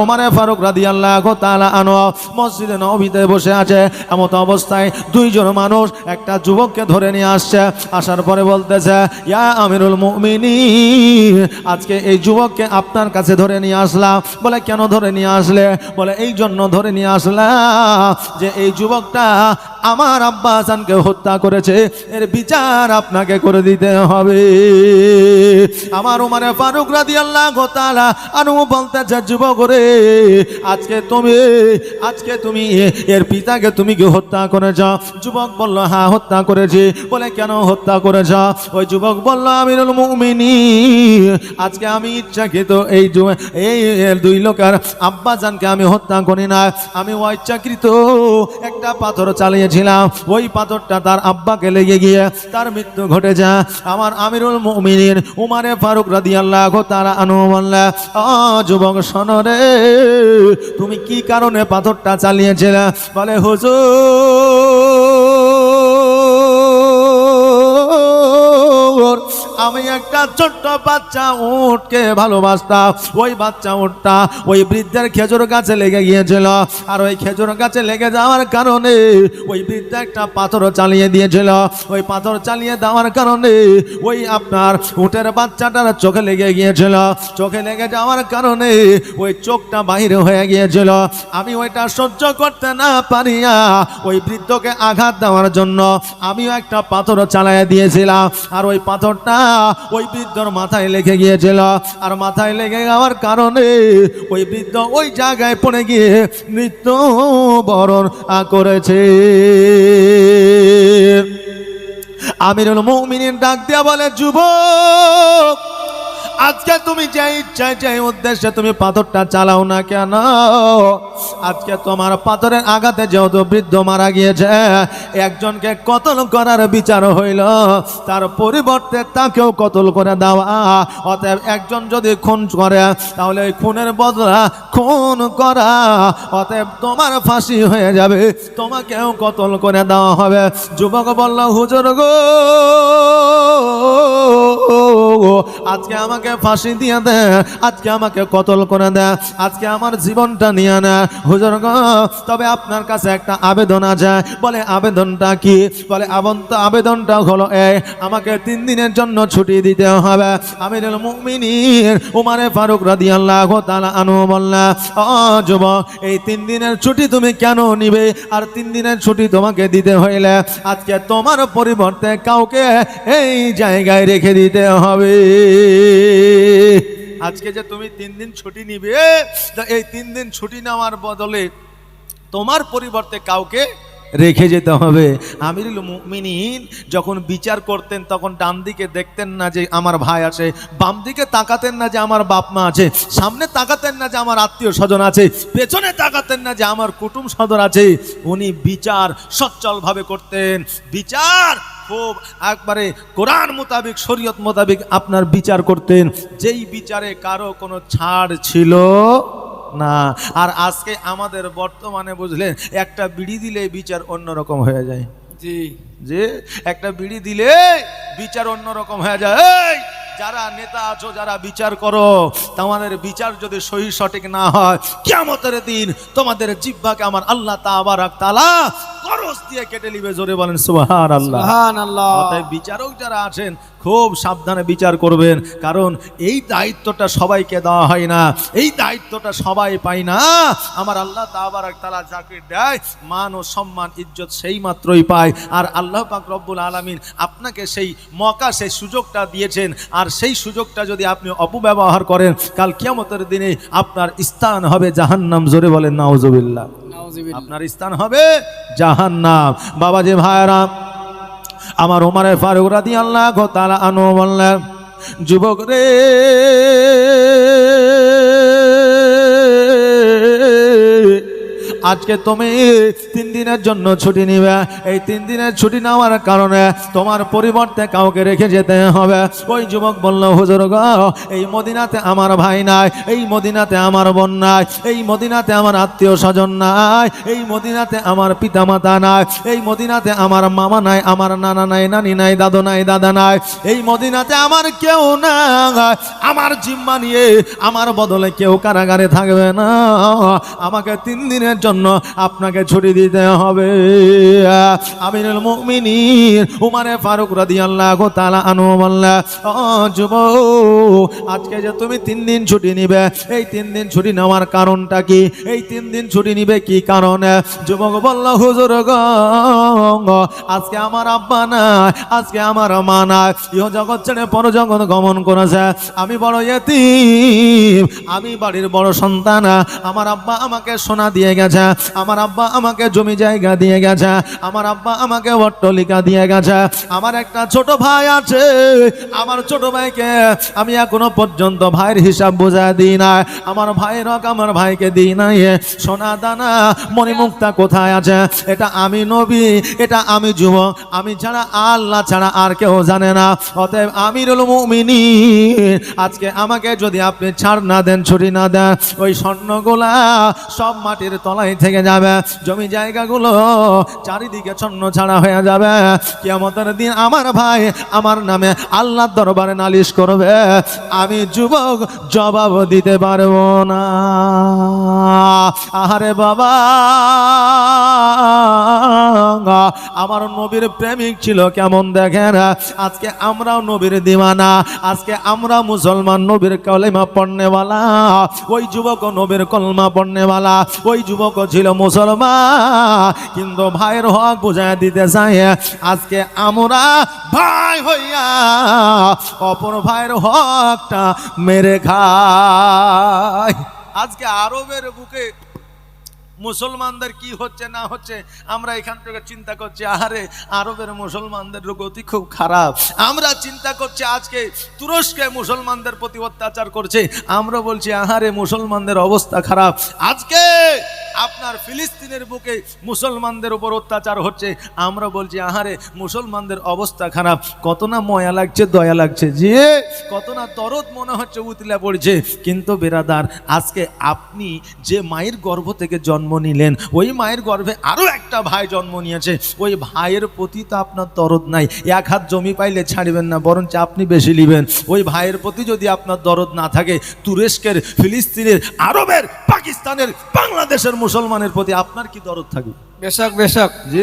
ওমারে ফারুক রাদি আল্লাহ তালা আনো মসজিদে নবীতে বসে আছে। এমত অবস্থায় দুইজন মানুষ একটা যুবককে ধরে নিয়ে আসছে। আসার পরে বলতেছে, ইয়া আমিরুল মুমিনি আজকে এই যুবককে আপনার কাছে ধরে নিয়ে আসলাম। বলে, কেন ধরে নিয়ে আসলে? বলে, এই জন্য ধরে নিয়ে আসলাম যে এই যুবকটা আমার আব্বা হাসানকে হত্যা করেছে, এর বিচার আপনাকে করে দিতে হবে। আমার উমারে ফারুক রাদি আল্লাহ তালা আনু বলতেছে যুবক রে আজকে তুমি আজকে তুমি, এর পিতাকে তুমি কি হত্যা করেছ? যুবক বলল হ্যাঁ হত্যা করেছি। বলে, কেন হত্যা করেছ? ওই যুবক বলল, আমিরুল মুমিনি আজকে আমি ইচ্ছাকৃত এই এই দুই লোকের আব্বা জানকে আমি হত্যা করি না আমি ইচ্ছাকৃত একটা পাথর চালিয়েছিলাম ওই পাথরটা তার আব্বাকে লেগে গিয়ে তার মৃত্যু ঘটে যা আমার আমিরুল মুমিনিন উমারে ফারুক রাদি আল্লাহ তারা আনু বললা যুবক সনরে তুমি কি কারণে পাথরটা চালিয়েছিলে? বলে, হুজুর আমি একটা ছোট্ট বাচ্চা উঠকে ভালোবাসতাম ওই বাচ্চা উঠটা ওই বৃদ্ধের খেজুর গাছে লেগে গিয়েছিল। আর ওই খেজুর গাছে লেগে যাওয়ার কারণে ওই বৃদ্ধ একটা পাথর চালিয়ে দিয়েছিল। ওই পাথর চালিয়ে দেওয়ার কারণে ওই আপনার উটের বাচ্চাটার চোখে লেগে গিয়েছিল। চোখে লেগে যাওয়ার কারণে ওই চোখটা বাহির হয়ে গিয়েছিল। আমি ওইটা সহ্য করতে না পারিয়া ওই বৃদ্ধকে আঘাত দেওয়ার জন্য আমিও একটা পাথর চালাইয়া দিয়েছিলাম। আর ওই পাথরটা ওই বৃদ্ধর মাথায় লেগে গিয়েছিল। আর মাথায় লেগে যাওয়ার কারণে ওই বৃদ্ধ ওই জায়গায় পড়ে গিয়ে মৃত্যু বরণ করেছে। আমিরুল মৌমিনের ডাক দেওয়া বলে, যুবক আজকে তুমি যে ইচ্ছায় যে উদ্দেশ্যে তুমি পাথরটা চালাও না কেন? আজকে তোমার পাথরের আঘাতে যেহেতু বৃদ্ধ মারা গিয়েছে, একজনকে কতল করার বিচার হইল, তার পরিবর্তে তাকেও কতল করে দেওয়া। অতএব একজন যদি খুন করে, তাহলে ওই খুনের বদলা খুন করা। অতএব তোমার ফাঁসি হয়ে যাবে, তোমাকেও কতল করে দেওয়া হবে। যুবক বলল, হুজুর গো, আজকে আমাকে ফাঁসি দিয়ে দে। আজকে আমাকে কতল করে দে। আজকে আমার জীবনটা নিয়ে না। হুজুর গো, তবে আপনার কাছে একটা আবেদন আছে। বলে, আবেদনটা কি? বলে, আবন্ত আবেদনটা হলো এই আমাকে তিন দিনের জন্য ছুটি দিতে হবে। আমিরুল মুমিনিন উমারে ফারুক রাদিয়াল্লাহু তাআলা আনহু বললা ও যুবক এই তিন দিনের ছুটি তুমি কেন নিবে? আর তিন দিনের ছুটি তোমাকে দিতে হইলে আজকে তোমার পরিবর্তে কাউকে এই জায়গায় রেখে দিতে হবে। আজকে যে তুমি তিন দিন ছুটি নিবে এই তিন দিন ছুটি নেওয়ার বদলে তোমার পরিবর্তে কাউকে রেখে যেতে হবে। আমিরুল মুমিনিন যখন বিচার করতেন, তখন ডান দিকে দেখতেন না যে আমার ভাই আছে, বাম দিকে তাকাতেন না যে আমার বাপ মা আছে, সামনে তাকাতেন না যে আমার আত্মীয় স্বজন আছে, পেছনে তাকাতেন না যে আমার কুটুম সদর আছে। উনি বিচার সচ্ছলভাবে করতেন। বিচার খুব একবারে কোরআন মোতাবেক শরীয়ত মোতাবেক আপনার বিচার করতেন। যেই বিচারে কারও কোনো ছাড় ছিল না। আর আজকে আমাদের বর্তমানে বুঝলেন একটা বিড়ি দিলে বিচার অন্যরকম হয়ে যায়। জি। যে একটা বিড়ি দিলে বিচার অন্যরকম হয়ে যায়। যারা নেতা আছো যারা বিচার করো তোমাদের বিচার যদি সহি সঠিক না হয় কেমতের দিন তোমাদের জিব্বাকে আমার আল্লাহ তাবারাক তালা করস দিয়ে কেটে নিবে জোরে বলেন সুবহান আল্লাহ আল্লাহ বিচারক যারা আছেন খুব সাবধানে বিচার করবেন কারণ এই দায়িত্বটা সবাইকে দেওয়া হয় না। এই দায়িত্বটা সবাই পায় না। আমার আল্লাহ তাবারাক তালা যাকে দেয় মান ও সম্মান ইজ্জত সেই মাত্রই পায়। আর আল্লাহ পাক রব্বুল আলামিন আপনাকে সেই মকা সেই সুযোগটা দিয়েছেন। আর সেই সুযোগটা যদি আপনি অপব্যবহার করেন কাল কিয়ামতের দিনে আপনার স্থান হবে জাহান্নাম জোরে বলেন নাউজুবিল্লাহ। আপনার স্থান হবে জাহান্নাম। বাবা যে ভাইরা আমার ওমারে ফারুক রাদি আল্লাহ তারা আনো বললেন, যুবক রে আজকে তুমি তিন দিনের জন্য ছুটি নিবে। এই তিন দিনের ছুটি নেওয়ার কারণে তোমার পরিবর্তে কাউকে রেখে যেতে হবে। ওই যুবক বলল, হুজুর গো, এই মদিনাতে আমার ভাই নাই, এই মদিনাতে আমার বোন নাই, এই মদিনাতে আমার আত্মীয় স্বজন নাই, এই মদিনাতে আমার পিতামাতা নাই, এই মদিনাতে আমার মামা নাই, আমার নানা নাই, নানি নাই, দাদু নাই, দাদা নাই, এই মদিনাতে আমার কেউ নাই, আমার জিম্মা নিয়ে আমার বদলে কেউ কারাগারে থাকবে না। আমাকে তিন দিনের জন্য আপনাকে ছুটি দিতে হবে। আমিনুল মুমিনিন উমারে ফারুক রাদিয়াল্লাহু তাআলা আনহু বললেন, ও যুবক, আজকে যে তুমি তিন দিন ছুটি নিবে, এই তিন দিন ছুটি নেওয়ার কারণটা কি? এই তিন দিন ছুটি নিবে কি কারণে? যুবক বলল, হুজুর গো, আজকে আমার আব্বা নাই, আজকে আমার মা নাই। ইহ জগৎ ছেড়ে পর জগৎ গমন করেছে। আমি বড় ইয়েতিম আমি বাড়ির বড় সন্তান। আমার আব্বা আমাকে সোনা দিয়ে গেছে আমার আব্বা আমাকে জমি জায়গা দিয়ে গেছে। আমার আব্বা আমাকে অট্টলিকা দিয়ে গেছে। আমার একটা ছোট ভাই আছে। আমার ছোট ভাইকে আমি এখনও পর্যন্ত ভাইয়ের হিসাব বোঝা দিই না। আমার ভাইয়ের হক আমার ভাইকে দিই নাই সোনা দানা, মণিমুক্তা কোথায় আছে? এটা আমি নবী, এটা আমি যুবক। আমি ছাড়া আল্লাহ ছাড়া আর কেউ জানে না। অতএব আমিরুল মুমিনিন, আজকে আমাকে যদি আপনি ছাড় না দেন, ছুটি না দেন, ওই স্বর্ণগুলা সব মাটির তলায় থেকে যাবে। জমি জায়গাগুলো চারিদিকে ছন্ন ছাড়া হয়ে যাবে। কেমতের দিন আমার ভাই আমার নামে আল্লাহর দরবারে নালিশ করবে। আমি যুবক জবাব দিতে পারব না। আহারে বাবা! আমার নবীর প্রেমিক ছিল কেমন দেখেন? আজকে আমরাও নবীর দিওয়ানা আজকে আমরা মুসলমান নবীর কলেমা পড়নেওয়ালা। ওই যুবক নবীর কলমা পড়নেওয়ালা। ওই যুবক ছিল মুসলমান। কিন্তু ভাইয়ের হক বুঝায় দিতে চাই আজকে আমরা ভাই হইয়া অপর ভাইয়ের হকটা মেরে খাই। আজকে আরবের বুকে মুসলমানদের কি হচ্ছে না হচ্ছে, আমরা এখান থেকে চিন্তা করছি, আহারে, আরবের মুসলমানদের গতি খুব খারাপ। আমরা চিন্তা করছি, আজকে তুরস্কে মুসলমানদের প্রতি অত্যাচার করছে, আমরা বলছি, আহারে, মুসলমানদের অবস্থা খারাপ। আজকে আপনার ফিলিস্তিনের বুকে মুসলমানদের উপর অত্যাচার হচ্ছে। আমরা বলছি, আহারে, মুসলমানদের অবস্থা খারাপ। কত না ময়া লাগছে, দয়া লাগছে। যে কত না দরদ মনে হচ্ছে, উতলা পড়ছে। কিন্তু বেরাদার, আজকে আপনি যে মায়ের গর্ভ থেকে জন্ম নিলেন, ওই মায়ের গর্ভে আরও একটা ভাই জন্ম নিয়েছে। ওই ভাইয়ের প্রতি তো আপনার দরদ নাই। এক হাত জমি পাইলে ছাড়বেন না, বরঞ্চ আপনি বেশি নিবেন। ওই ভাইয়ের প্রতি যদি আপনার দরদ না থাকে, তুরস্কের, ফিলিস্তিনের, আরবের, পাকিস্তানের, বাংলাদেশের মুসলমানের প্রতি আপনার কি দরদ থাকবে? বেশক বেশক। যে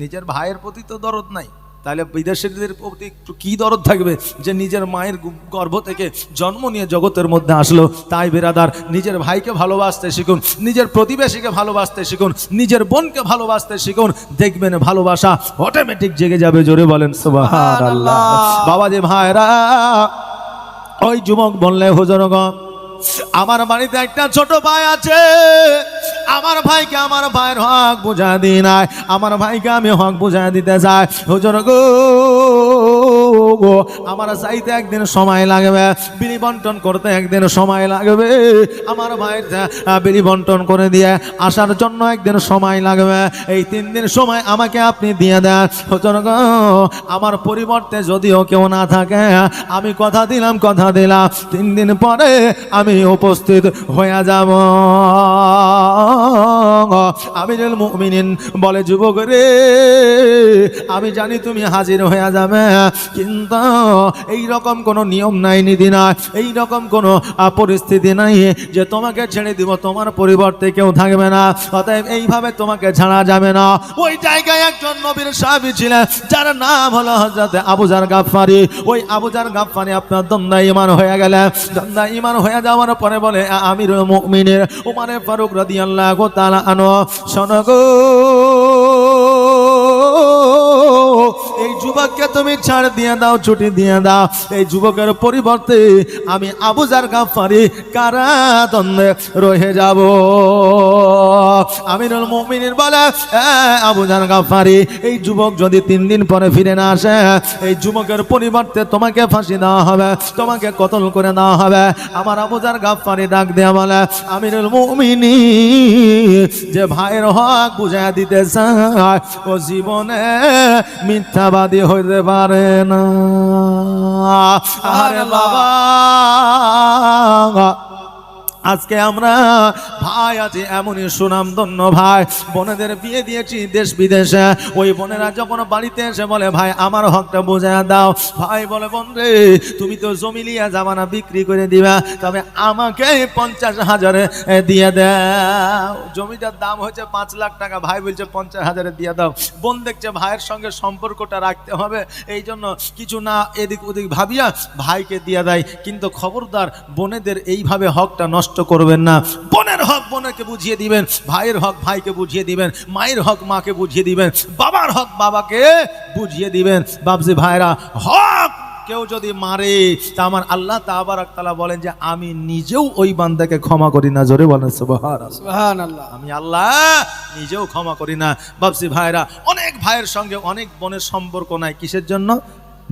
নিজের ভাইয়ের প্রতি তো দরদ নাই। তাহলে বিদেশিদের প্রতি একটু কি দরদ থাকবে? যে নিজের মায়ের গর্ভ থেকে জন্ম নিয়ে জগতের মধ্যে আসলো। তাই বেরাদার নিজের ভাইকে ভালোবাসতে শিখুন নিজের প্রতিবেশীকে ভালোবাসতে শিখুন নিজের বোনকে ভালোবাসতে শিখুন। দেখবেন ভালোবাসা অটোমেটিক জেগে যাবে জোরে বলেন সুবহানাল্লাহ। বাবা যে ভাইরা ওই যুবক বললে হুজুরগণ আমার বাড়িতে একটা ছোট ভাই আছে। আমার ভাইকে আমার ভাইয়ের হক বুঝা দিই নাই। আমার ভাইকে আমি হক বুঝা দিতে চাই। হুজুর গো আমার চাইতে একদিন সময় লাগবে। বিলি বন্টন করতে একদিন সময় লাগবে। আমার ভাইয়ের বিলি বন্টন করে দিয়ে আসার জন্য একদিন সময় লাগবে। এই তিন দিন সময় আমাকে আপনি দিয়ে দেন। হুজুর গো, আমার পরিবর্তে যদিও কেউ না থাকে, আমি কথা দিলাম কথা দিলাম। তিন দিন পরে আমি উপস্থিত হয়ে যাব। আমিরুল মুমিনিন বলে, যুবক রে, আমি জানি তুমি হাজির হয়ে যাবে, কিন্তু এই রকম কোনো নিয়ম নাই নীতি নাই এই রকম কোনো পরিস্থিতি নাই যে তোমাকে ছেড়ে দিব, তোমার পরিবর্তে কেউ থাকবে না, অতএব এইভাবে তোমাকে ছাড়া যাবে না। ওই জায়গায় একজন নবীর সাহাবী ছিলেন, যার নাম হলো হজরত আবুজার গাফফারি। ওই আবুজার গাফফারি আপনার দ্বন্দ্বা ইমান হয়ে গেলে দ্বন্দ্বা ইমান হয়ে যাওয়ার পরে বলে আমির মুমিনের উমারে ফারুক রাদিয়াল্লাহু তাআলা আনো শোনো এই যুবককে তুমি ছাড় দিয়ে দাও ছুটি দিয়ে দাও। এই যুবকের পরিবর্তে আমি আবুজার গাফারি কারাদণ্ডে রয়ে যাব। আমিনুল মুমিনিন বলে "এ, আবুজার গাফারি এই যুবক যদি তিন দিন পরে ফিরে না আসে এই যুবকের পরিবর্তে তোমাকে ফাঁসি দেওয়া হবে তোমাকে কতল করে দেওয়া হবে। আমার আবুজার গাফারি ডাক দেওয়া বলে আমিনুল মুমিনি যে ভাইয়ের হক বুঝাই দিতে চায় ও জীবনে মিথ্যাবাদী হইতে পারে না। আরে বাবা। আজকে আমরা ভাই আছে, এমনই সুনাম ধন্য ভাই। বোনেদের বিয়ে দিয়েছি দেশ বিদেশে। ওই বোনেরা যখন বাড়িতে এসে বলে, ভাই, আমার হকটা বোঝা দাও। ভাই বলে বোন রে তুমি তো জমি লিয়া জামানা বিক্রি করে দিবা, তবে আমাকে পঞ্চাশ হাজারে দিয়ে দাও। জমিটার দাম হচ্ছে পাঁচ লাখ টাকা। ভাই বলছে, পঞ্চাশ হাজারে দিয়ে দাও। বোন দেখছে ভাইয়ের সঙ্গে সম্পর্কটা রাখতে হবে, এই জন্য কিছু না এদিক ওদিক ভাবিয়া ভাইকে দিয়ে দেয়। কিন্তু খবরদার বোনেদের এইভাবে হকটা নষ্ট করবেন না। বোনের হক বোনকে বুঝিয়ে দিবেন ভাইয়ের হক ভাইকে বুঝিয়ে দিবেন মায়ের হক মাকে বুঝিয়ে দিবেন বাবার হক বাবাকে বুঝিয়ে দিবেন। বাবজি ভাইরা হক কেউ যদি মারে তা আমার আল্লাহ তাবারাক তাআলা বলেন যে আমি নিজেও ওই বান্দাকে ক্ষমা করি না। জোরে বলেন আল্লাহ আমি আল্লাহ নিজেও ক্ষমা করি না। বাবসি ভাইরা অনেক ভাইয়ের সঙ্গে অনেক বোনের সম্পর্ক নাই। কিসের জন্য?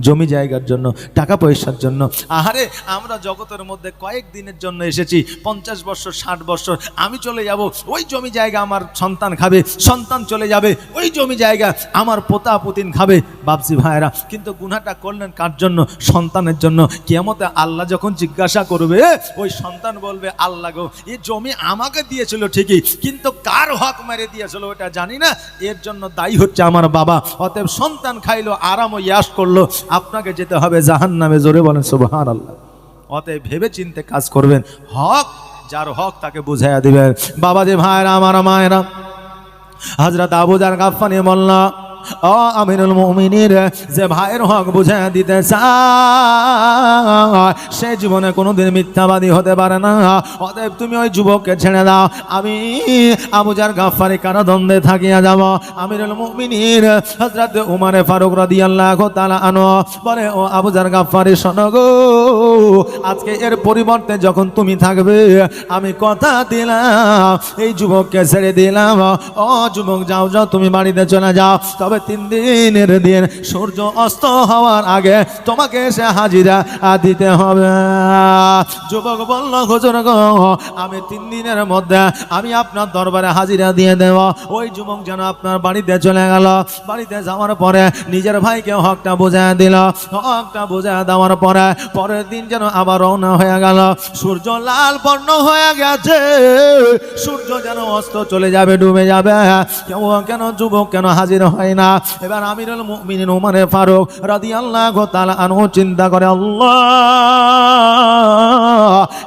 জমি জায়গার জন্য, টাকা পয়সার জন্য। আহারে, আমরা জগতের মধ্যে কয়েক দিনের জন্য এসেছি, পঞ্চাশ বছর, ষাট বছর, আমি চলে যাব, ওই জমি জায়গা আমার সন্তান খাবে, সন্তান চলে যাবে, ওই জমি জায়গা আমার পোতা পুতিন খাবে বাপসি ভাইরা কিন্তু গুনাটা করলেন কার জন্য? সন্তানের জন্য। কেমতে আল্লাহ যখন জিজ্ঞাসা করবে, ওই সন্তান বলবে, আল্লাহ গো এই জমি আমাকে দিয়েছিল ঠিকই, কিন্তু কার হক মেরে দিয়েছিল ওটা জানি না। এর জন্য দায়ী হচ্ছে আমার বাবা। অতএব সন্তান খাইলো, আরাম ইয়াস করল। আপনাকে যেতে হবে জাহান নামে জোরে বলেন সুবহান আল্লাহ অতএব ভেবে চিনতে কাজ করবেন। হক, যার হক তাকে বুঝাইয়া দিবেন। বাবা যে ভাইরা, আমার মায়েরা হাজরত আবুজার গাফানি মোল্লা মুমিনির যে ভাইয়ের হক বুঝে দিতে চায়, সে জীবনে কোনোদিন মিথ্যাবাদী হতে পারে না। অতএব তুমি ওই যুবককে ছেড়ে দাও। আমি আবুজার গাফারি কারাদণ্ডে থাকিয়া যাব। আমিনুল মুমিনির হজরত উমারে ফারুক তাআলা আনো বলে, ও আবুজার গাফারি আজকে এর পরিবর্তে যখন তুমি থাকবে, আমি কথা দিলাম, এই যুবককে ছেড়ে দিলাম। ও যুবক, যাও যাও, তুমি বাড়িতে চলে যাও। তবে তিন দিনের দিন। সূর্য অস্ত হওয়ার আগে তোমাকে সে হাজিরা দিতে হবে। যুবক বলল, হুজুর আমি তিন দিনের মধ্যে আমি আপনার দরবারে হাজিরা দিয়ে দেব। ওই যুবক যেন আপনার বাড়িতে চলে গেল। বাড়িতে যাওয়ার পরে নিজের ভাইকে হকটা বোঝা দিল। হকটা বোঝা দেওয়ার পরে পরের দিন যেন আবার রওনা হয়ে গেল। সূর্য লাল বর্ণ হয়ে গেছে। সূর্য যেন অস্ত চলে যাবে, ডুবে যাবে। কেউ কেন, যুবক কেন হাজির হয় না? এবার আমিরুল মুমিনিন উমারে ফারুক রাদিয়াল্লাহু তাআলা আনহু চিন্তা করে আল্লাহ!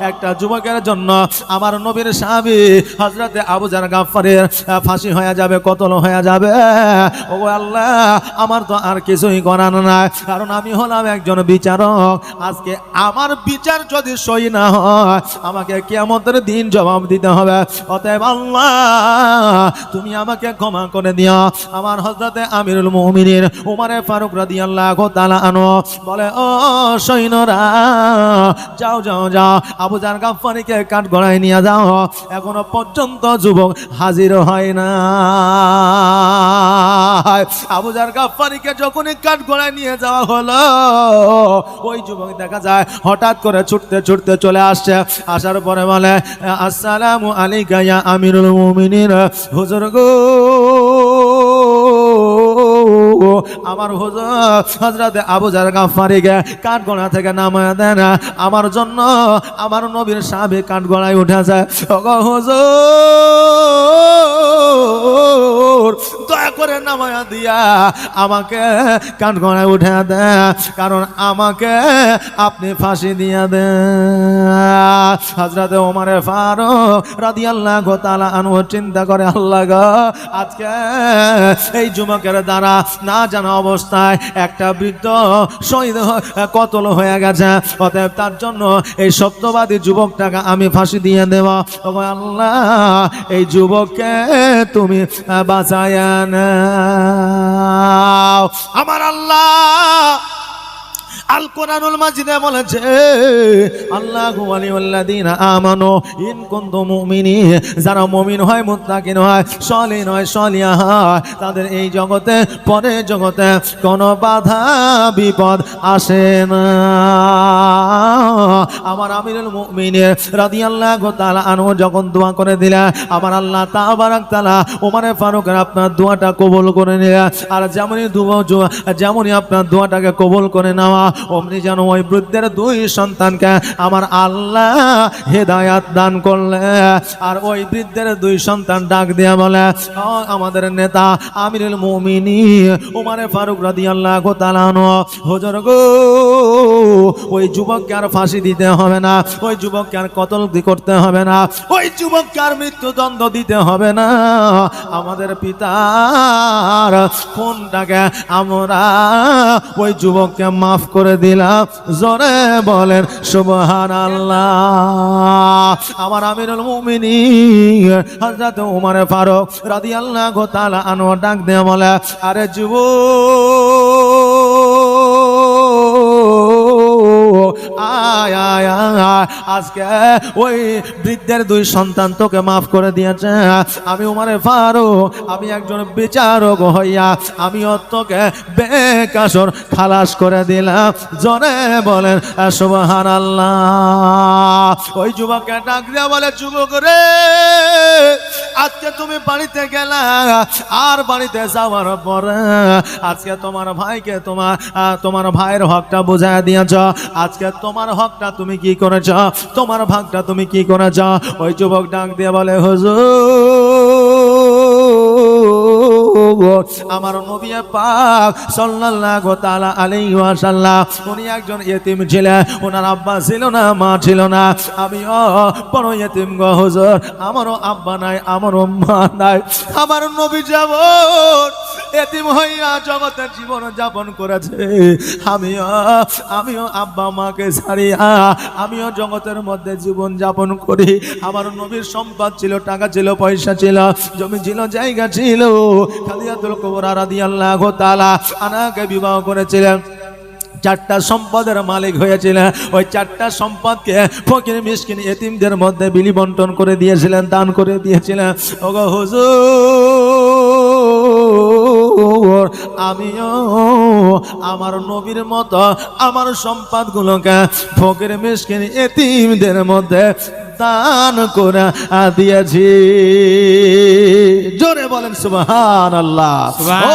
একটা যুবকের জন্য আমার নবীর সাহাবী হযরতে আবু জার গাফফারের আহ, ফাঁসি হয়ে যাবে কতল হয়ে যাবে? ও আল্লাহ আমার তো আর কিছুই করার নাই। কারণ আমি হলাম একজন বিচারক। আজকে আমার বিচার যদি সই না হয় আমাকে কিয়ামতের দিন জবাব দিতে হবে। অতএব আল্লাহ তুমি আমাকে ক্ষমা করে দিও। আমার হজরতে আমিরুল মুমিনিন উমারে ফারুক রাদিয়াল্লাহু তাআলা আনো বলে ও সৈন্যরা যাও যাও যাও। আবু জার গাফফারিকে কাঠ গড়ায় নিয়ে যাও। এখনও পর্যন্ত যুবক হাজির হয় না। আবু জার গাফফারিকে যখনই কাঠ গড়ায় নিয়ে যাওয়া হলো, ওই যুবক দেখা যায় হঠাৎ করে ছুটতে ছুটতে চলে আসছে। আসার পরে বলে, আসসালামু আলাইকা ইয়া আমিরুল মুমিনিন। হুজুর গো আমার হুজুর হজরতে আবু জার গে কাঠ কাঠগোড়া থেকে নামায় না। আমার জন্য আমার নবীর সাবে কাঠ উঠে ওগো হুজুর দয়া করে নামায়া দিয়া আমাকে কাঠ গড়ায় উঠে দে, কারণ আমাকে আপনি ফাঁসি দিয়া দে। হাজরাতে ওমারে ফারো ফারুক রাদিয়াল্লাহু তাআলা আনহু চিন্তা করে, আল্লাহ গো, আজকে এই যুবকের দ্বারা না জানা অবস্থায় একটা বৃদ্ধ শহীদ কতল হয়ে গেছে। অতএব তার জন্য এই সত্যবাদী যুবকটাকে আমি ফাঁসি দিয়ে দেব। আল্লাহ, এই যুবককে তুমি বাঁচায় নাও আমার আল্লাহ আল কোরআনুল মাজিদে বলেছে, আল্লাহু ওয়ালিউল্লাযিনা আমানু, ইন কুনতুম মুমিনিন যারা মুমিন হয়, মুত্তাকিন হয় সলিন হয় সলিয়া হয়, তাদের এই জগতে পরে জগতে কোনো বাধা, বিপদ আসে না। আমার আমিরুল মুমিনের রাদিয়াল্লাহু তাআলা আনহু যখন দোয়া করে দিলা, আমার আল্লাহ তাবারাক তাআলা ওমরে ফারুকের আপনার দোয়াটা কবুল করে নিলা, আর যেমনই দোয়া, যেমনই আপনার দোয়াটাকে কবুল করে নেওয়া অমনি যেন ওই বৃদ্ধের দুই সন্তানকে আমার আল্লাহ হেদায়াত দান করলে। আর ওই বৃদ্ধের দুই সন্তান ডাক দিয়া বলে আমাদের নেতা আমিরুল মুমিনি উমারে ফারুক রাদিয়াল্লাহু তাআলা আনহু, হুজুর গো, ওই যুবককে আর ফাঁসি দিতে হবে না, ওই যুবককে আর কতল করতে হবে না, ওই যুবককে আর মৃত্যুদণ্ড দিতে হবে না। আমাদের পিতার কোনটাকে আমরা ওই যুবককে মাফ করে দিলাম। জোরে বলেন সুবহান আল্লাহ আমার আমিরুল মুমিনি হযরত উমর ফারুক রাদিয়াল্লাহু তাআলা আনহু ডাক দিয়ে বলে, আরে যুব আয় আয় আয়। আজকে ওই বৃদ্ধের দুই সন্তান তোকে মাফ করে দিয়েছে। আমি উমারে ফারো আমি একজন বিচারক হইয়া আমি তোকে বেকাসর খালাস করে দিলাম। জনে বলেন সুবহান আল্লাহ ওই যুবককে ডাক দিয়া বলে, যুবক রে আজকে তুমি বাড়িতে গেলা, আর বাড়িতে যাওয়ার পরে আজকে তোমার ভাইকে তোমার তোমার ভাইয়ের হকটা বুঝায় দিয়েছ। আজকে তোমার হকটা তুমি কি করেছ? তোমার ভাগটা তুমি কি করেছ? ওই যুবক ডাক দিয়ে বলে, হুজুর আমার নবী পাক সাল্লাল্লাহু তাআলা আলাইহি ওয়াসাল্লাম, উনি একজন ইতিম ছিলেন। ওনার আব্বা ছিল না, মা ছিল না। আমিও বড় ইতিম গো হুজুর। আমারও আব্বা নাই, আমারও মা নাই। আমার নবী যেমন এতিম হইয়া জগতের জীবন যাপন করেছে। আমিও আমিও আব্বা মাকে ছাড়িয়া, আমিও জগতের মধ্যে জীবন যাপন করি। আমার নবীর সম্পদ ছিল, টাকা ছিল, পয়সা ছিল, জমি ছিল, জায়গা ছিল। খাদিয়াতুল কুবরা রাদিয়াল্লাহু তাআলা আনাকে বিবাহ করেছিলেন। চারটা সম্পদের মালিক হয়েছিলেন। ওই চারটা সম্পদকে ফকির, মিসকিন, এতিমদের মধ্যে বিলি বন্টন করে দিয়েছিলেন, দান করে দিয়েছিলেন। ওগো হুজুর! আমিও আমার নবীর মতো আমার সম্পদগুলোকে ফকির মিসকিন এতিমদের মধ্যে দান করে দিয়েছি। জোরে বলেন সুবহান আল্লাহ ও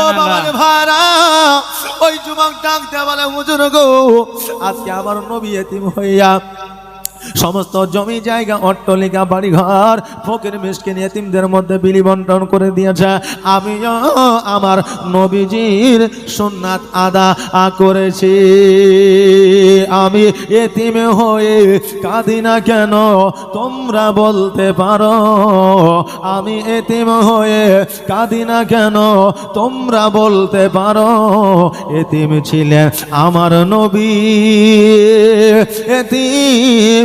ভাড়া ওই যুবক ডাকতে বলে হুজুর গো আজকে আমার নবী এতিম হইয়া সমস্ত জমি, জায়গা, অট্টলিকা, বাড়িঘর, ফকির, মিসকিন, এতিমদের মধ্যে বিলি বন্টন করে দিয়েছে। আমিও আমার নবীজির সুন্নাত আদা করেছি। আমি এতিম হয়ে কাঁদি না কেন? তোমরা বলতে পারো, আমি এতিম হয়ে কাঁদি না কেন? তোমরা বলতে পারো, এতিম ছিলেন আমার নবী। এতিম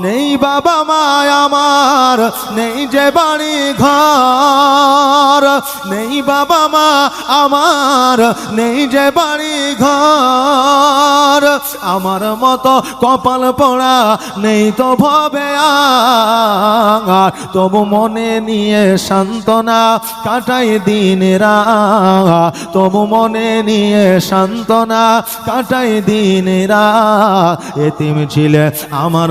নেই বাবা মা আমার, নেই যে বাড়ি ঘর, নেই বাবা মা আমার, নেই যে বাড়ি ঘর। আমার মতো কপাল পড়া নেই তো ভবে আর তবু মনে নিয়ে সান্ত্বনা কাটাই দিন রাত তবু মনে নিয়ে সান্ত্বনা কাটাই দিন রাত এতিম ছিলে আমার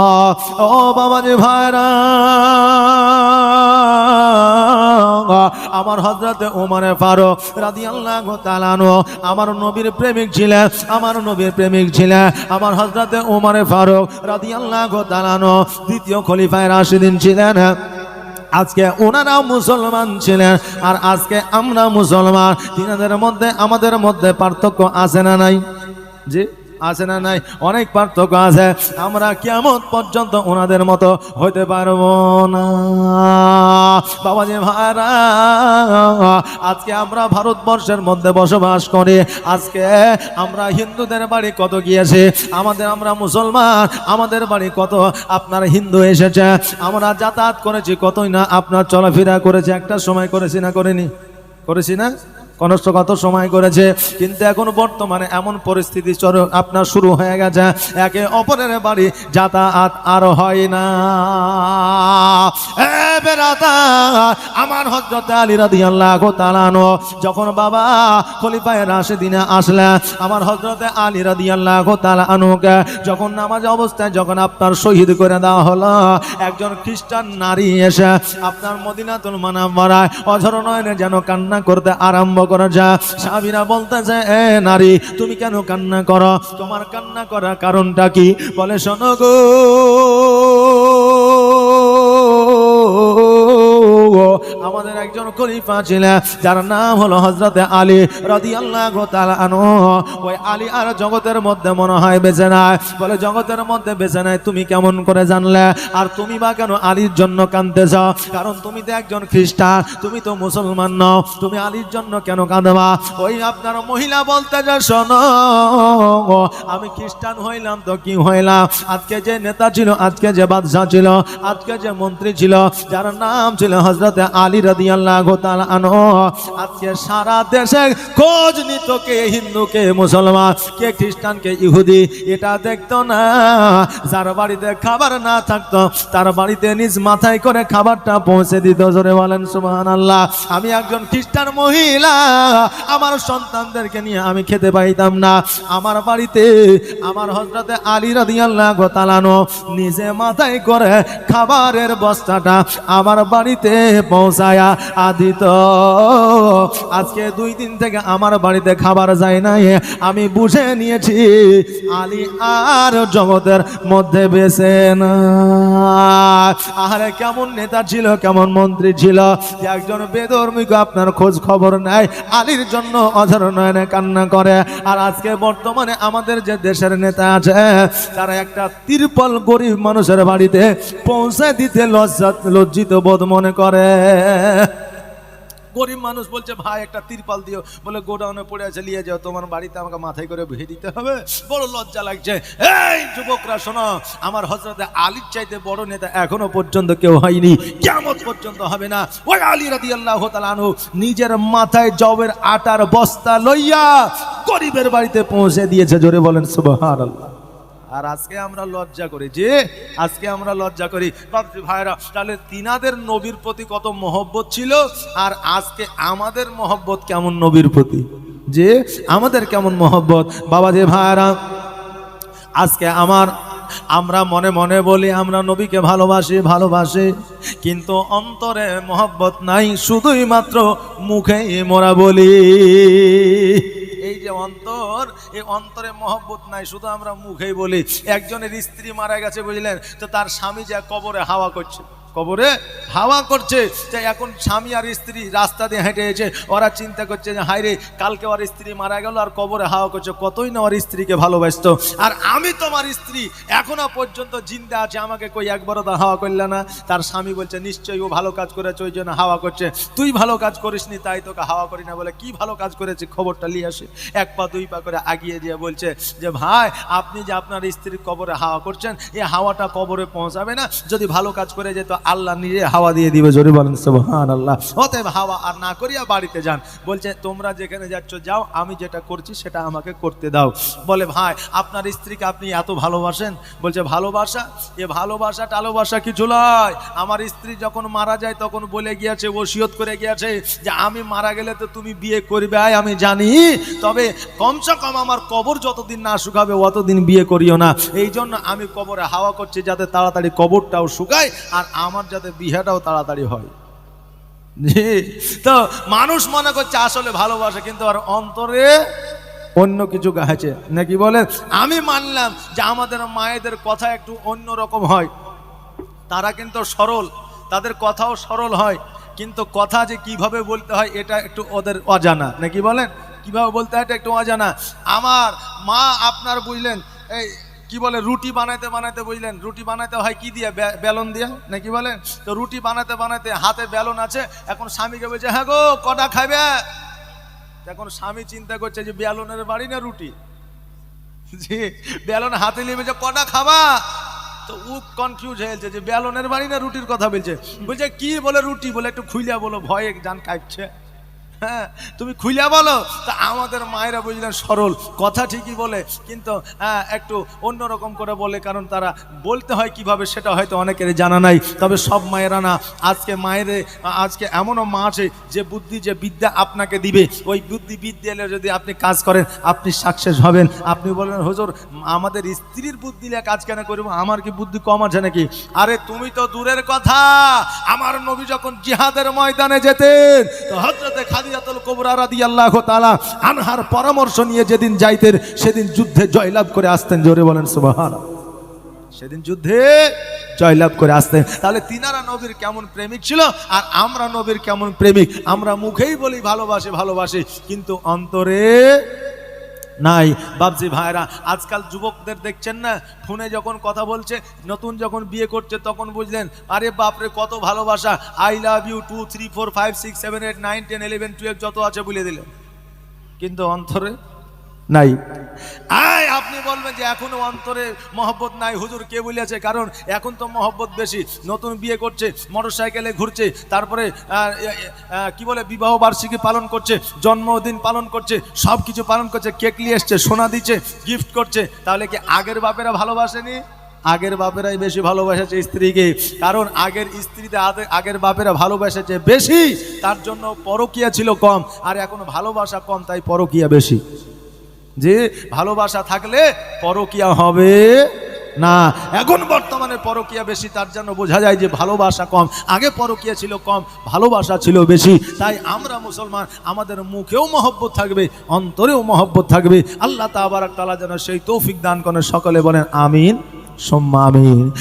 ও বাবা যে ভাইরা, আমার হজরতে ওমারে ফারুক রাদিয়াল্লাহু তাআলানো আমার নবীর প্রেমিক ছিলেন আমার নবীর প্রেমিক ছিলেন আমার হজরতে ওমারে ফারুক রাদিয়াল্লাহু তাআলানো দ্বিতীয় খলিফায় রাশিদিন ছিলেন। আজকে ওনারাও মুসলমান ছিলেন, আর আজকে আমরা মুসলমান। তিনাদের মধ্যে, আমাদের মধ্যে পার্থক্য আছে না নাই? জি? আছে না নাই? অনেক পার্থক্য আছে। আমরা কেমন পর্যন্ত ওনাদের মতো হইতে পারব না? বাবা যে ভাইরা, আজকে আমরা ভারতবর্ষের মধ্যে বসবাস করি। আজকে আমরা হিন্দুদের বাড়ি কত গিয়েছে? আমাদের আমরা মুসলমান, আমাদের বাড়ি কত? আপনার হিন্দু এসেছে। আমরা যাতায়াত করেছি কতই না? আপনার চলাফেরা করেছে, একটা সময় করেছি না করেনি? করেছি না? কনষ্ট কত সময় করেছে। কিন্তু এখন বর্তমানে এমন পরিস্থিতি চর আপনার শুরু হয়ে গেছে। একে অপরের বাড়ি যাতায়াত আর হয় না। আমার হজরত আলী রাদিয়াল্লাহু যখন বাবা খলিফায়ে রাশিদিনে আসলেন আমার হজরতে আলী রাদিয়াল্লাহু তাআলানুকে যখন নামাজ অবস্থায় যখন আপনার শহীদ করে দেওয়া হলো, একজন খ্রিস্টান নারী এসে আপনার মদিনাতুল মানাম্মারায় অঝর নয়নে যেন কান্না করতে আরম্ভ করেছে সাবিরা বলতেছে এ নারী, তুমি কেন কান্না করো? তোমার কান্না করার কারণটা কি? বলে, শোনো গো খলিফা ছিলেন যার নাম হলো হজরতে আলী আনহু। ওই আলী আর জগতের মধ্যে মনে হয় বেঁচে নাই। বলে, জগতের মধ্যে বেঁচে নাই, তুমি কেমন করে জানলে? আর তুমি বা কেন আলীর জন্য কারণ তুমি তো একজন খ্রিস্টান, তুমি তো মুসলমান নও। তুমি আলীর জন্য কেন কাঁদবা? ওই আপনার মহিলা বলতে যে, শোনো, আমি খ্রিস্টান হইলাম তো কি হইলাম? আজকে যে নেতা ছিল, আজকে যে বাদশাহ ছিল, আজকে যে মন্ত্রী ছিল, যার নাম ছিল হজরতে আলী রাদিয়াল্লাহু তাআলা আনহু আজকে সারা দেশে খোঁজ নিত কে হিন্দু, কে মুসলমান, কে খ্রিস্টান, কে ইহুদি, এটা দেখতো না। যার বাড়িতে খাবার না থাকতো, তার বাড়িতে নিজ মাথায় করে খাবারটা পৌঁছে দিত। জোরে বলেন, সুবহানাল্লাহ। আমি একজন খ্রিস্টান মহিলা, আমার সন্তানদেরকে নিয়ে আমি খেতে পাইতাম না। আমার বাড়িতে আমার হজরতে আলী রাদিয়াল্লাহু গোতালানো নিজে মাথায় করে খাবারের বস্তাটা আমার বাড়িতে পৌঁছায়া আদিত আজকে দুই দিন থেকে আমার বাড়িতে খাবার যায় নাই। আমি বুঝে নিয়েছি, আলী আর জগতের মধ্যে বেছে না। আহারে, কেমন নেতা ছিল, কেমন মন্ত্রী ছিল। একজন বেদর্মিক আপনার খোঁজ খবর নেয়, আলীর জন্য অঝর নয়নে কান্না করে। আর আজকে বর্তমানে আমাদের যে দেশের নেতা আছে, তারা একটা তিরপল গরিব মানুষের বাড়িতে পৌঁছে দিতে লজ্জা, লজ্জিত বোধ মনে করে। গরিব মানুষ বলছে, ভাই, একটা তিরপাল দিও। বলে, গোডাউনে পড়ে আছে, নিয়ে যাও, তোমার বাড়িতে আমাকে মাথায় করে ভেয়ে দিতে হবে। বড় লজ্জা লাগছে। এই যুবকরা, শোনো, আমার হজরতে আলীর চাইতে বড় নেতা এখনও পর্যন্ত কেউ হয়নি কেমন পর্যন্ত হবে না। ওই আলী রাদি আল্লাহ তালানু নিজের মাথায় জবের আটার বস্তা লইয়া গরিবের বাড়িতে পৌঁছে দিয়েছে। জোরে বলেন সুবহান আল্লাহ আর আজকে আমরা লজ্জা করি। যে আজকে আমরা লজ্জা করি। ভাইরা তাহলে তিনাদের নবীর প্রতি কত মহব্বত ছিল? আর আজকে আমাদের মহব্বত কেমন নবীর প্রতি? যে আমাদের কেমন মহব্বত? বাবা যে ভাইরা আজকে আমার, আমরা মনে মনে বলি আমরা নবীকে ভালোবাসি ভালোবাসি। কিন্তু অন্তরে মহব্বত নাই, শুধুই মাত্র মুখেই মোরা বলি। এই যে অন্তর, এই অন্তরে মহব্বত নাই, শুধু আমরা মুখেই বলি। একজনের স্ত্রী মারা গেছে বুঝলেন, তো তার স্বামী যা কবরে হাওয়া করছে। কবরে হাওয়া করছে যে এখন স্বামী আর স্ত্রী রাস্তা দিয়ে হেঁটে এসে ওরা চিন্তা করছে যে, হায় রে, কালকে ওর স্ত্রী মারা গেল আর কবরে হাওয়া করছে, কতই না ওর স্ত্রীকে ভালোবাসতো? আর আমি তোমার স্ত্রী এখনও পর্যন্ত জিন্দা আছে, আমাকে কই একবারও তো হাওয়া করলে না? তার স্বামী বলছে, নিশ্চয়ই ও ভালো কাজ করেছে, ওই জন্য হাওয়া করছে। তুই ভালো কাজ করিসনি, তাই তোকে হাওয়া করি না। বলে, কি ভালো কাজ করেছে, খবরটা নিয়ে আসে। এক পা, দুই পা করে আগিয়ে দিয়ে বলছে যে, ভাই, আপনি যে আপনার স্ত্রীর কবরে হাওয়া করছেন এই হাওয়াটা কবরে পৌঁছাবে না। যদি ভালো কাজ করে যেত আল্লাহ নিজে হাওয়া দিয়ে দিবে, জোরে বলেন সুবহান আল্লাহ অতএব হাওয়া আর না করিয়া বাড়িতে যান। বলছে, তোমরা যেখানে যাচ্ছ, যাও, আমি যেটা করছি সেটা আমাকে করতে দাও। বলে, ভাই, আপনার স্ত্রীকে আপনি এত ভালোবাসেন? বলছে, ভালোবাসা? এ ভালোবাসা, টালোবাসা কিছু নয়। আমার স্ত্রী যখন মারা যায়, তখন বলে গিয়েছে, ওসিয়ত করে গিয়েছে যে, আমি মারা গেলে তো তুমি বিয়ে করবে, আয়, আমি জানি। তবে কমসে কম আমার কবর যতদিন না শুকাবে, অতদিন বিয়ে করিও না। এই জন্য আমি কবরে হাওয়া করছি যাতে তাড়াতাড়ি কবরটাও শুকায়, আর আমার যাতে বিয়েটাও তাড়াতাড়ি হয়। জি, তো মানুষ মনে করছে আসলে ভালোবাসে, কিন্তু আর অন্তরে অন্য কিছু গাছে নাকি বলেন? আমি মানলাম যে আমাদের মায়েদের কথা একটু অন্য রকম হয়। তারা কিন্তু সরল, তাদের কথাও সরল হয়, কিন্তু কথা যে কীভাবে বলতে হয় এটা একটু ওদের অজানা। নাকি বলেন? কীভাবে বলতে হয় এটা একটু অজানা? আমার মা আপনার বুঝলেন, এই কি বলে, রুটি বানাইতে বানাইতে বুঝলেন রুটি বানাইতে হয় কি দিয়ে? বেলন দিয়ে, নাকি বলেন? তো রুটি বানাতে বানাতে হাতে বেলন আছে, এখন স্বামীকে বলছে হ্যাঁ গো, কটা খাবে এখন স্বামী চিন্তা করছে যে বেলনের বাড়ি না রুটি? জি, বেলন হাতে নিয়ে বলছে, কটা খাবা? তো ও কনফিউজ হয়েছে যে বেলনের বাড়ি না রুটির কথা বলছে। বলছে, কি বলে রুটি? বলে একটু খুইলা বলো, ভয়ে জান কাঁপছে। হ্যাঁ তুমি খুইলা বলো। তা আমাদের মায়েরা বুঝলেন সরল, কথা ঠিকই বলে। কিন্তু হ্যাঁ একটু অন্যরকম করে বলে, কারণ তারা বলতে হয় কীভাবে, সেটা হয়তো অনেকের জানা নাই। তবে সব মায়েরা না, আজকে মায়েরে, আজকে এমনও মা আছে, যে বুদ্ধি, যে বিদ্যা আপনাকে দিবে। ওই বুদ্ধি বিদ্যা যদি আপনি কাজ করেন, আপনি সাকসেস হবেন। আপনি বলেন, হুজুর, আমাদের স্ত্রীর বুদ্ধি নিয়ে কাজ কেন করব? আমার কি বুদ্ধি কম আছে নাকি? আরে, তুমি তো দূরের কথা। আমার নবী যখন জিহাদের ময়দানে যেতেন, তো হজরতে রাদিয়াল্লাহু তাআলা আনহার পরামর্শ নিয়ে যেদিন যাইতেন, সেদিন যুদ্ধে জয়লাভ করে আসতেন। জোরে বলেন, সুবহানাল্লাহ। সেদিন যুদ্ধে জয়লাভ করে আসতেন। তাহলে তিনারা নবীর কেমন প্রেমিক ছিল আর আমরা নবীর কেমন প্রেমিক? আমরা মুখেই বলি ভালোবাসি ভালোবাসি, কিন্তু অন্তরে নাই। বাবজি ভাইরা, আজকাল যুবকদের দেখছেন না? ফোনে যখন কথা বলছে, নতুন যখন বিয়ে করছে, তখন বুঝলেন, আরে বাপরে, কত ভালোবাসা। I love you two three four five six seven eight nine ten eleven twelve যত আছে বলে দিলেন কিন্তু অন্তরে নাই। বলবেন যে এখনও অন্তরে মহব্বত নাই। হুজুর, কে বলেছে কারণ এখন তো মহব্বত বেশি। নতুন বিয়ে করছে মোটর সাইকেলে ঘুরছে, তারপরে কি বলে, বিবাহ বার্ষিকী পালন করছে, জন্মদিন পালন করছে সব কিছু পালন করছে, কেক নিয়ে এসছে, সোনা দিচ্ছে গিফট করছে। তাহলে কি আগের বাপেরা ভালোবাসেনি? আগের বাপেরাই বেশি ভালোবাসেছে স্ত্রীকে। কারণ আগের স্ত্রীতে আগে- আগের বাপেরা ভালোবাসেছে বেশি, তার জন্য পরকিয়া ছিল কম, আর এখন ভালোবাসা কম, তাই পরকিয়া বেশি। যে ভালোবাসা থাকলে পরকিয়া হবে না। এখন বর্তমানে পরকিয়া বেশি, তার জন্য বোঝা যায় যে ভালোবাসা কম। আগে পরকিয়া ছিল কম, ভালোবাসা ছিল বেশি। তাই আমরা মুসলমান, আমাদের মুখেও মহব্বত থাকবে, অন্তরেও মহব্বত থাকবে। আল্লাহ তাবার তালা যেন সেই তৌফিক দান করেন, সকলে বলেন, আমিন, সোম্মা আমিন।